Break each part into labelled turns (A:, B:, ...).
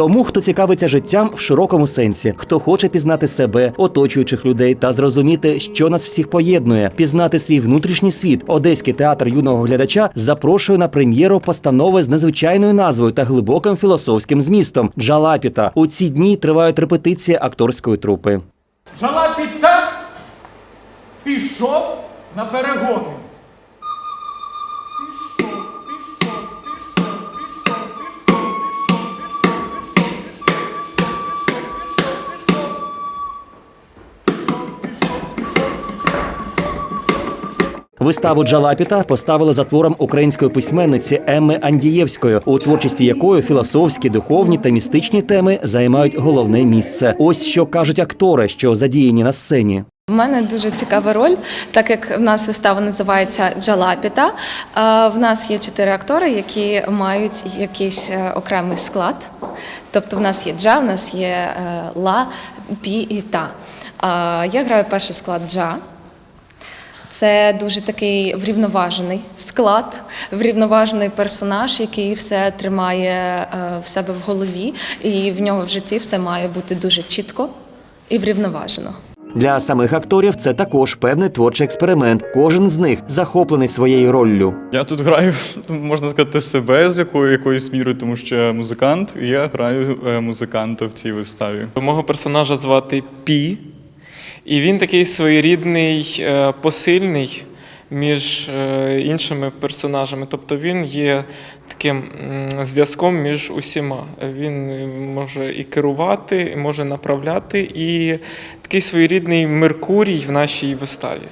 A: Тому, хто цікавиться життям в широкому сенсі, хто хоче пізнати себе, оточуючих людей та зрозуміти, що нас всіх поєднує, пізнати свій внутрішній світ. Одеський театр юного глядача запрошує на прем'єру постанови з незвичайною назвою та глибоким філософським змістом Джалапіта. У ці дні тривають репетиції акторської трупи.
B: Жалапіта пішов на перегони.
A: Виставу Джалапіта поставили за твором української письменниці Емми Андієвської, у творчості якої філософські, духовні та містичні теми займають головне місце. Ось що кажуть актори, що задіяні на сцені.
C: У мене дуже цікава роль, так як в нас вистава називається Джалапіта. е, В нас є чотири актори, які мають якийсь е, окремий склад. Тобто, в нас є джа, в нас є е, ла, пі і та. Я граю перший склад джа. Це дуже такий врівноважений склад, врівноважений персонаж, який все тримає е, в себе в голові, і в нього в житті все має бути дуже чітко і врівноважено.
A: Для самих акторів це також певний творчий експеримент. Кожен з них захоплений своєю роллю.
D: Я тут граю, можна сказати, себе з якою якоюсь мірою, тому що я музикант, і я граю е, музиканта в цій виставі.
E: Мого персонажа звати Пі, і він такий своєрідний е, посильний між е, іншими персонажами. Тобто він є таким зв'язком між усіма. Він е, може і керувати, і може направляти, і такий своєрідний Меркурій в нашій виставі.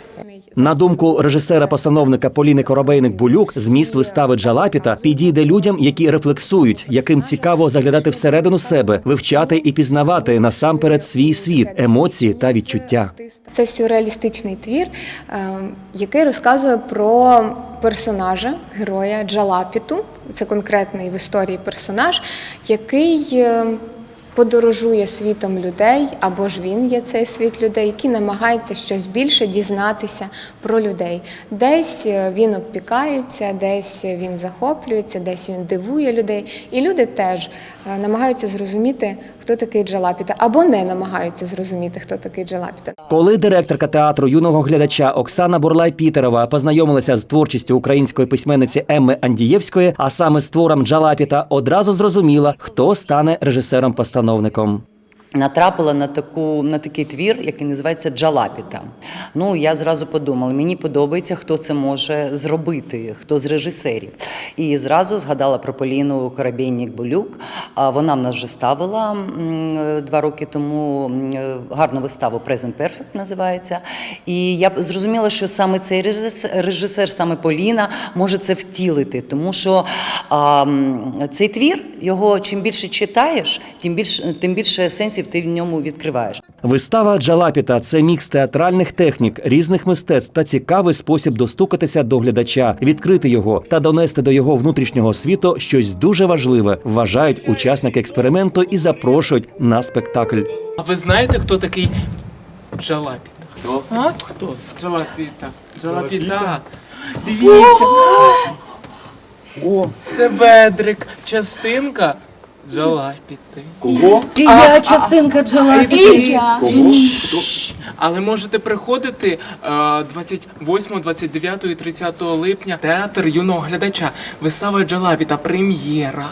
A: На думку режисера-постановника Поліни Коробейник-Булюк, зміст вистави Джалапіта підійде людям, які рефлексують, яким цікаво заглядати всередину себе, вивчати і пізнавати насамперед свій світ, емоції та відчуття.
F: Це сюрреалістичний твір, е, який розказує про персонажа, героя Джалапіту. Це конкретний в історії персонаж, який е, подорожує світом людей, або ж він є цей світ людей, які намагаються щось більше дізнатися про людей. Десь е, він обпікається, десь він захоплюється, десь він дивує людей. І люди теж е, намагаються зрозуміти, хто такий Джалапіта, або не намагаються зрозуміти, хто такий Джалапіта.
A: Коли директорка театру юного глядача Оксана Бурлай Пітерова познайомилася з творчістю української письменниці Емми Андієвської, а саме з твором Джалапіта, одразу зрозуміла, хто стане режисером-постановником.
G: Натрапила на таку на такий твір, який називається Джалапіта. Ну я зразу подумала, мені подобається, хто це може зробити, хто з режисерів. І зразу згадала про Поліну Коробєннік Болюк. Вона в нас вже ставила два роки тому гарну виставу Present Perfect називається. І я зрозуміла, що саме цей режисер, саме Поліна, може це втілити, тому що а, цей твір його чим більше читаєш, тим більше тим більше сенсів ти в ньому відкриваєш.
A: Вистава Джалапіта це мікс театральних технік, різних мистецтв та цікавий спосіб достукатися до глядача, відкрити його та донести до його внутрішнього світу щось дуже важливе, вважають учасники експерименту і запрошують на спектакль.
B: А ви знаєте, хто такий Джалапіта? Хто? А? Хто? Джалапіта. Джалапіта. Дивіться. О, це Бедрик. Частинка Джалапіти.
H: І я частинка Джалапіти.
B: Кого? Але можете приходити е, 28, 29 і 30 липня театр юного глядача. Вистава Джалапіта, прем'єра.